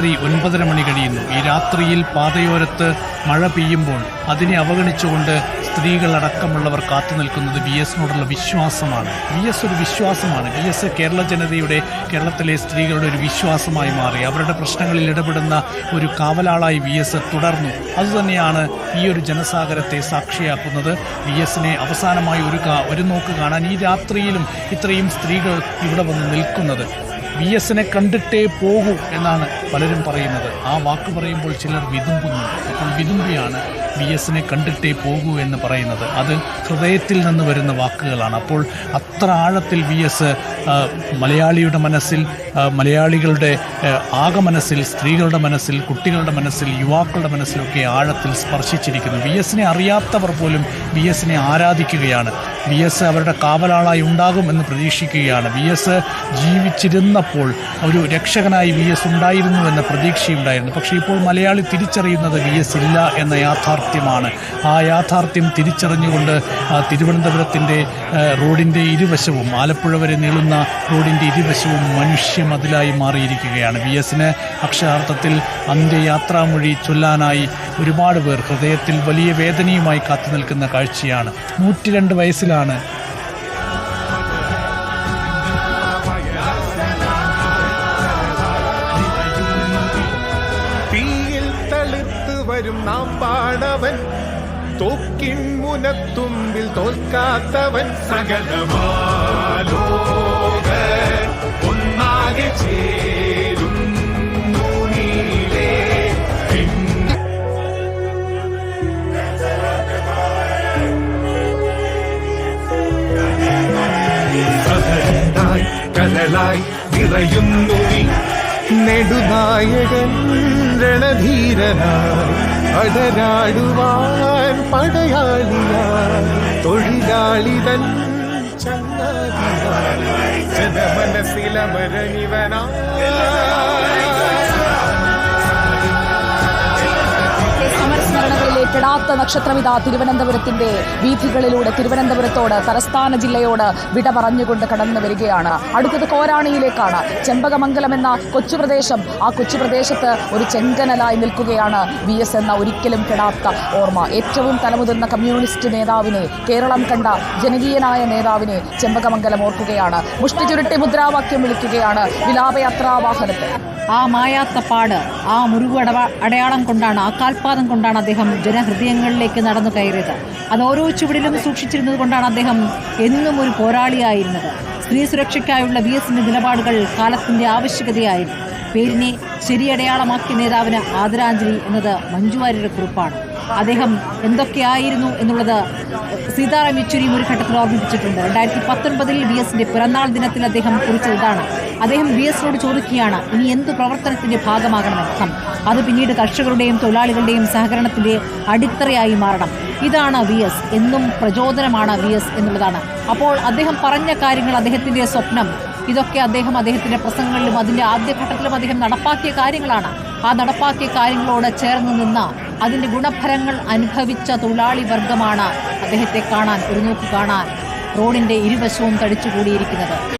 രാത്രി ഒൻപതര മണി കഴിയുന്നു. ഈ രാത്രിയിൽ പാതയോരത്ത് മഴ പെയ്യുമ്പോൾ അതിനെ അവഗണിച്ചുകൊണ്ട് സ്ത്രീകളടക്കമുള്ളവർ കാത്തു നിൽക്കുന്നത് വി എസിനോടുള്ള വിശ്വാസമാണ്. വി എസ് ഒരു വിശ്വാസമാണ്. വി എസ് കേരള ജനതയുടെ കേരളത്തിലെ സ്ത്രീകളുടെ ഒരു വിശ്വാസമായി മാറി. അവരുടെ പ്രശ്നങ്ങളിൽ ഇടപെടുന്ന ഒരു കാവലാളായി വി എസ് തുടർന്നു. അതുതന്നെയാണ് ഈ ഒരു ജനസാഗരത്തെ സാക്ഷിയാക്കുന്നത്. വി എസിനെ അവസാനമായി ഒരു ഒരു നോക്ക് കാണാൻ ഈ രാത്രിയിലും ഇത്രയും സ്ത്രീകൾ ഇവിടെ വന്ന് നിൽക്കുന്നത്. വി എസിനെ കണ്ടിട്ടേ പോകൂ എന്നാണ് പലരും പറയുന്നത്. ആ വാക്ക് പറയുമ്പോൾ ചിലർ വിതുമ്പുന്നു. അപ്പോൾ വിതുമ്പിയാണ് വി എസിനെ കണ്ടിട്ടേ പോകൂ എന്ന് പറയുന്നത്. അത് ഹൃദയത്തിൽ നിന്ന് വരുന്ന വാക്കുകളാണ്. അപ്പോൾ അത്ര ആഴത്തിൽ വി എസ് മലയാളിയുടെ മനസ്സിൽ മലയാളികളുടെ ആകെ മനസ്സിൽ സ്ത്രീകളുടെ മനസ്സിൽ കുട്ടികളുടെ മനസ്സിൽ യുവാക്കളുടെ മനസ്സിലൊക്കെ ആഴത്തിൽ സ്പർശിച്ചിരിക്കുന്നു. വി എസിനെ അറിയാത്തവർ പോലും വി എസിനെ ആരാധിക്കുകയാണ്. വി എസ് അവരുടെ കാവലാളായി ഉണ്ടാകും എന്ന് പ്രതീക്ഷിക്കുകയാണ്. വി എസ് ജീവിച്ചിരുന്നപ്പോൾ ഒരു രക്ഷകനായി വി എസ് ഉണ്ടായിരുന്നു എന്ന പ്രതീക്ഷയുണ്ടായിരുന്നു. പക്ഷേ ഇപ്പോൾ മലയാളി തിരിച്ചറിയുന്നത് വി എസ് ഇല്ല എന്ന യാഥാർത്ഥ്യമാണ്. ആ യാഥാർത്ഥ്യം തിരിച്ചറിഞ്ഞുകൊണ്ട് തിരുവനന്തപുരത്തിന്റെ റോഡിന്റെ ഇരുവശവും ആലപ്പുഴ വരെ നീളുന്ന റോഡിന്റെ ഇരുവശവും മനുഷ്യ മതിലായി മാറിയിരിക്കുകയാണ്. വി എസിന് അക്ഷരാർത്ഥത്തിൽ അന്ത്യയാത്രാമൊഴി ചൊല്ലാനായി ഒരുപാട് പേർ ഹൃദയത്തിൽ വലിയ വേദനയുമായി കാത്തു നിൽക്കുന്ന കാഴ്ചയാണ്. നൂറ്റിരണ്ട് വയസ്സിലാണ് തീയിൽ തളിത്ത് വരും നാം പാടവൻ തോക്കിൻ മുനത്തുമ്പിൽ തോൽക്കാത്തവൻ സകലമാലോക ഒന്നാകെ ചേരും. സഹനായി കനലായി നിറയുന്നു നെടുനായകൻ രണധീരനായി അടരാടുവാൻ പടയാളിയായി തൊഴിലാളിതൻ ചങ്ങാതിയായി ജനമനസ്സിലമരനിവനായി കെടാത്ത നക്ഷത്രമിത തിരുവനന്തപുരത്തിന്റെ വീഥികളിലൂടെ തിരുവനന്തപുരത്തോട് തലസ്ഥാന ജില്ലയോട് വിട പറഞ്ഞുകൊണ്ട് കടന്നു വരികയാണ്. അടുത്തത് കോരാണിയിലേക്കാണ്. ചെമ്പകമംഗലം എന്ന കൊച്ചു പ്രദേശം ആ കൊച്ചു പ്രദേശത്ത് ഒരു ചെങ്കനലായി നിൽക്കുകയാണ് വി എസ് എന്ന ഒരിക്കലും കെടാത്ത ഓർമ്മ. ഏറ്റവും തലമുതിർന്ന കമ്മ്യൂണിസ്റ്റ് നേതാവിനെ കേരളം കണ്ട ജനകീയനായ നേതാവിനെ ചെമ്പകമംഗലം ഓർക്കുകയാണ്. മുഷ്ടി ചുരുട്ടി മുദ്രാവാക്യം വിളിക്കുകയാണ് വിലാപയാത്രാ വാഹനത്തിൽ ആ മായാത്ത പാട് ആ മുറിവ് അടയാളം കൊണ്ടാണ് ആ കാൽപാദം കൊണ്ടാണ് അദ്ദേഹം ജനഹൃദയങ്ങളിലേക്ക് നടന്നു കയറിയത്. അത് ഓരോ ചുവടിലും സൂക്ഷിച്ചിരുന്നത് കൊണ്ടാണ് അദ്ദേഹം എന്നും ഒരു പോരാളിയായിരുന്നത്. സ്ത്രീ സുരക്ഷയ്ക്കായുള്ള വി എസിന്റെ നിലപാടുകൾ കാലത്തിന്റെ ആവശ്യകതയായിരുന്നു. പേരിനെ ശരിയടയാളമാക്കിയ നേതാവിന് ആദരാഞ്ജലി എന്നത് മഞ്ജു വാര്യരുടെ കുറിപ്പാണ്. അദ്ദേഹം എന്തൊക്കെയായിരുന്നു എന്നുള്ളത് സീതാറാം യെച്ചൂരിയും ഒരു ഘട്ടത്തിൽ ഓർമ്മിപ്പിച്ചിട്ടുണ്ട്. രണ്ടായിരത്തി പത്തൊൻപതിൽ ബി എസിന്റെ പിറന്നാൾ ദിനത്തിൽ അദ്ദേഹം കുറിച്ചത് ഇതാണ്. അദ്ദേഹം ബി എസിനോട് ചോദിക്കുകയാണ് ഇനി എന്ത് പ്രവർത്തനത്തിന്റെ ഭാഗമാകണമെന്നർത്ഥം അത് പിന്നീട് കർഷകരുടെയും തൊഴിലാളികളുടെയും സഹകരണത്തിന്റെ അടിത്തറയായി മാറണം. ഇതാണ് വി എസ്. എന്നും പ്രചോദനമാണ് വി എസ് എന്നുള്ളതാണ്. അപ്പോൾ അദ്ദേഹം പറഞ്ഞ കാര്യങ്ങൾ അദ്ദേഹത്തിന്റെ സ്വപ്നം. ഇതൊക്കെ അദ്ദേഹം അദ്ദേഹത്തിന്റെ പ്രസംഗങ്ങളിലും അതിന്റെ ആദ്യഘട്ടത്തിലും അദ്ദേഹം നടപ്പാക്കിയ കാര്യങ്ങളാണ്. ആ നടപ്പാക്കിയ കാര്യങ്ങളോട് ചേർന്ന് നിന്ന അതിന്റെ ഗുണഫലങ്ങൾ അനുഭവിച്ച തൊഴിലാളി വർഗമാണ് അദ്ദേഹത്തെ കാണാൻ ഒരു നോക്കി കാണാൻ റോഡിന്റെ ഇരുവശവും തടിച്ചുകൂടിയിരിക്കുന്നത്.